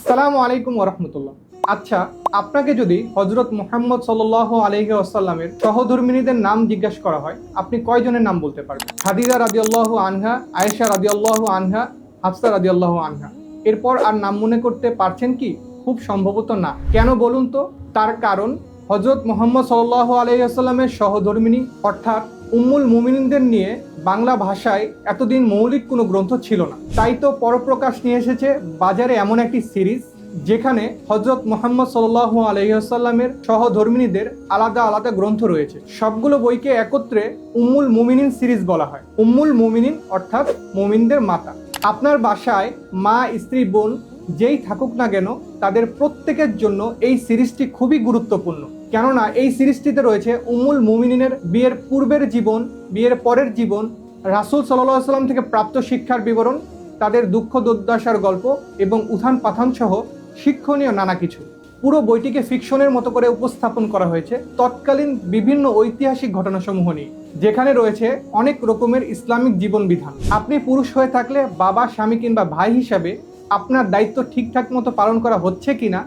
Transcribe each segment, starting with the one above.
আসসালামু আলাইকুম ওরহমতুল্লাহ আচ্ছা আপনাকে যদি হজরত মোহাম্মদ সাল আলহি আসাল্লামের সহধর্মিনীদের নাম জিজ্ঞাসা করা হয়, আপনি কয়জনের নাম বলতে পারবেন? খাদিজা আল্লাহ আনহা, আয়েশা রাজি আল্লাহ আনহা, হাফসা রাজি আল্লাহ আনহা। এরপর আর নাম মনে করতে পারছেন কি? খুব সম্ভবত না। কেন বলুন তো? তার কারণ হজরত মোহাম্মদ সাল্লাহ আলহিহাস্লামের সহধর্মিনী, অর্থাৎ উম্মুল মুমিনদের নিয়ে বাংলা ভাষায় এতদিন মৌলিক কোনো গ্রন্থ ছিল না। তাই তো পরপ্রকাশ নিয়ে এসেছে বাজারে এমন একটি সিরিজ, যেখানে হজরত মোহাম্মদ সাল্লাহ আলহিহাস্লামের সহধর্মিনীদের আলাদা আলাদা গ্রন্থ রয়েছে। সবগুলো বইকে একত্রে উম্মুল মুমিনিন সিরিজ বলা হয়। উম্মুল মুমিনিন অর্থাৎ মুমিনদের মাতা। আপনার বাসায় মা, স্ত্রী, বোন যেই থাকুক না কেন, তাদের প্রত্যেকের জন্য এই সিরিজটি খুবই গুরুত্বপূর্ণ। কেননা এই সিরিজটিতে রয়েছে উমুল মুমিনিনের বিয়ের পূর্বের জীবন, বিয়ের পরের জীবন, রাসুল সাল্লাহ সাল্লাম থেকে প্রাপ্ত শিক্ষার বিবরণ, তাদের দুঃখ দুর্দশার গল্প এবং উথান পাথান সহ শিক্ষণীয় নানা কিছু। পুরো বইটিকে ফিকশনের মতো করে উপস্থাপন করা হয়েছে তৎকালীন বিভিন্ন ঐতিহাসিক ঘটনাসমূহ নিয়ে, যেখানে রয়েছে অনেক রকমের ইসলামিক জীবন বিধান আপনি পুরুষ হয়ে থাকলে বাবা, স্বামী কিংবা ভাই হিসাবে আপনার দায়িত্ব ঠিকঠাক মতো পালন করা হচ্ছে কিনা,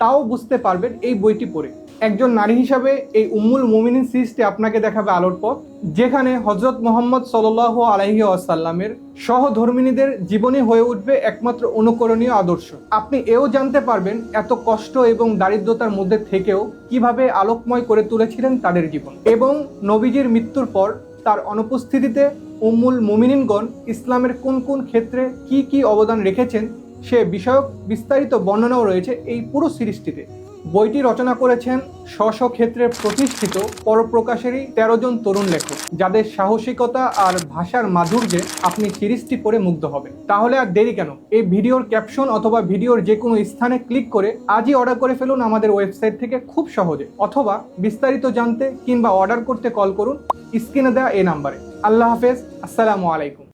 তাও বুঝতে পারবেন এই বইটি পড়ে। একজন নারী হিসাবে এই উম্মুল মুমিনিন সিরিজটি আপনাকে দেখাবে আলোর পথ, যেখানে হজরত মোহাম্মদ সাল আলহি আসাল্লামের সহধর্মিনীদের জীবনে হয়ে উঠবে একমাত্র অনুকরণীয় আদর্শ। আপনি এও জানতে পারবেন এত কষ্ট এবং দারিদ্রতার মধ্যে থেকেও কীভাবে আলোকময় করে তুলেছিলেন তাদের জীবন। এবং নবীজির মৃত্যুর পর তার অনুপস্থিতিতে উম্মুল মুমিনিনগণ ইসলামের কোন কোন ক্ষেত্রে কি কি অবদান রেখেছেন সে বিষয়ক বিস্তারিত বর্ণনাও রয়েছে এই পুরো সিরিজটিতে। বইটি রচনা করেছেন স্ব ক্ষেত্রে প্রতিষ্ঠিত পরপ্রকাশেরই তেরো জন তরুণ লেখক, যাদের সাহসিকতা আর ভাষার মাধুর্যে আপনি সিরিজটি পড়ে মুগ্ধ হবেন। তাহলে আর দেরি কেন? এই ভিডিওর ক্যাপশন অথবা ভিডিওর যে কোনো স্থানে ক্লিক করে আজই অর্ডার করে ফেলুন আমাদের ওয়েবসাইট থেকে খুব সহজে। অথবা বিস্তারিত জানতে কিংবা অর্ডার করতে কল করুন স্ক্রিনে দেওয়া এই নাম্বারে। আল্লাহ হাফেজ, আসসালামু আলাইকুম।